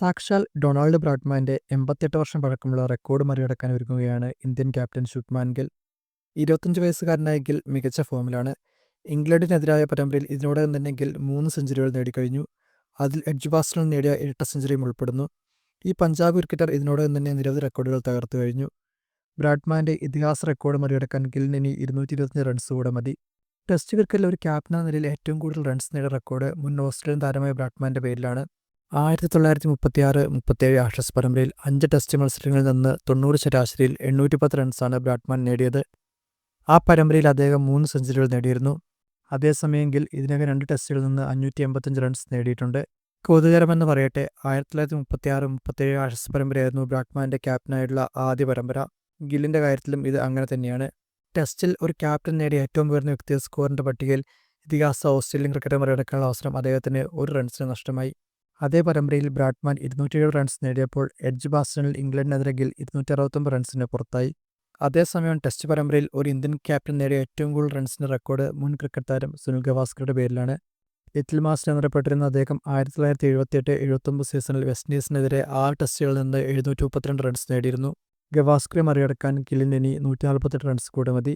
സാക്ഷാൽ ഡൊണാൾഡ് ബ്രാഡ്മാന്റെ എൺപത്തിയെട്ട് വർഷം പഴക്കമുള്ള റെക്കോർഡ് മറികടക്കാൻ ഒരുങ്ങുകയാണ് ഇന്ത്യൻ ക്യാപ്റ്റൻ ശുഭ്മാൻ ഗിൽ. ഇരുപത്തഞ്ച് വയസ്സുകാരനായ ഗിൽ മികച്ച ഫോമിലാണ്. ഇംഗ്ലണ്ടിനെതിരായ പരമ്പരയിൽ ഇതിനോടകം തന്നെ ഗിൽ മൂന്ന് സെഞ്ചുറികൾ നേടിക്കഴിഞ്ഞു. അതിൽ എഡ്ജ് ബാസ്റ്റണിൽ നേടിയ ഇരട്ട സെഞ്ചുറിയും ഉൾപ്പെടുന്നു. ഈ പഞ്ചാബ് ക്രിക്കറ്റർ ഇതിനോടകം തന്നെ നിരവധി റെക്കോർഡുകൾ തകർത്തു കഴിഞ്ഞു. ബ്രാഡ്മാന്റെ ഇതിഹാസ റെക്കോർഡ് മറികടക്കാൻ ഗില്ലിന് ഇനി ഇരുന്നൂറ്റി ഇരുപത്തഞ്ച് റൺസ് കൂടെ മതി. ടെസ്റ്റ് ക്രിക്കറ്റിൽ ഒരു ക്യാപ്റ്റൻ എന്ന നിലയിൽ ഏറ്റവും കൂടുതൽ റൺസ് നേടിയ റെക്കോർഡ് മുൻ ഓസ്ട്രേലിയൻ താരമായ ബ്രാഡ്മാന്റെ പേരിലാണ്. ആയിരത്തി തൊള്ളായിരത്തി മുപ്പത്തിയാറ് മുപ്പത്തേഴ് ആഷസ് പരമ്പരയിൽ അഞ്ച് ടെസ്റ്റ് മത്സരങ്ങളിൽ നിന്ന് തൊണ്ണൂറ് ശരാശരിയിൽ എണ്ണൂറ്റി പത്ത് റൺസാണ് ബ്രാഡ്മാൻ നേടിയത്. ആ പരമ്പരയിൽ അദ്ദേഹം മൂന്ന് സെഞ്ചുറികൾ നേടിയിരുന്നു. അതേസമയമെങ്കിൽ ഇതിനകം രണ്ട് ടെസ്റ്റുകളിൽ നിന്ന് അഞ്ഞൂറ്റി എൺപത്തഞ്ച് റൺസ് നേടിയിട്ടുണ്ട്. കൗതുകരമെന്ന് പറയട്ടെ ആയിരത്തി തൊള്ളായിരത്തി മുപ്പത്തിയാറ് മുപ്പത്തേഴ് ആഷസ് പരമ്പരയായിരുന്നു ബ്രാഡ്മാന്റെ ക്യാപ്റ്റനായിട്ടുള്ള ആദ്യ പരമ്പര. ഗില്ലിന്റെ കാര്യത്തിലും ഇത് അങ്ങനെ തന്നെയാണ്. ടെസ്റ്റിൽ ഒരു ക്യാപ്റ്റൻ നേടിയ ഏറ്റവും ഉയർന്ന വ്യക്തി സ്കോറിന്റെ പട്ടികയിൽ ഇതിഹാസ ഓസ്ട്രേലിയൻ ക്രിക്കറ്റ് മറികടക്കാനുള്ള അവസരം അദ്ദേഹത്തിന് ഒരു റൺസിന് നഷ്ടമായി. അതേ പരമ്പരയിൽ ബ്രാഡ്മാൻ ഇരുന്നൂറ്റിയേഴ് റൺസ് നേടിയപ്പോൾ എഡ്ജ് ബാസ്റ്റണിൽ ഇംഗ്ലണ്ടിനെതിരെ ഗിൽ ഇരുന്നൂറ്റി അറുപത്തൊമ്പത് റൺസിന് പുറത്തായി. അതേസമയം ടെസ്റ്റ് പരമ്പരയിൽ ഒരു ഇന്ത്യൻ ക്യാപ്റ്റൻ നേടിയ ഏറ്റവും കൂടുതൽ റൺസിന്റെ റെക്കോർഡ് മുൻ ക്രിക്കറ്റ് താരം സുനിൽ ഗവാസ്കറുടെ പേരിലാണ്. ലിറ്റിൽ മാസ്റ്റർ എന്നറിയപ്പെട്ടിരുന്ന അദ്ദേഹം ആയിരത്തി തൊള്ളായിരത്തി എഴുപത്തിയെട്ട് എഴുപത്തൊമ്പത് സീസണിൽ വെസ്റ്റ് ഇൻഡീസിനെതിരെ ആറ് ടെസ്റ്റുകളിൽ നിന്ന് എഴുന്നൂറ്റി മുപ്പത്തിരണ്ട് റൺസ് നേടിയിരുന്നു. ഗവാസ്കറെ മറികടക്കാൻ കിലിനിനി നൂറ്റി നാൽപ്പത്തെട്ട് റൺസ് കൂടെ മതി.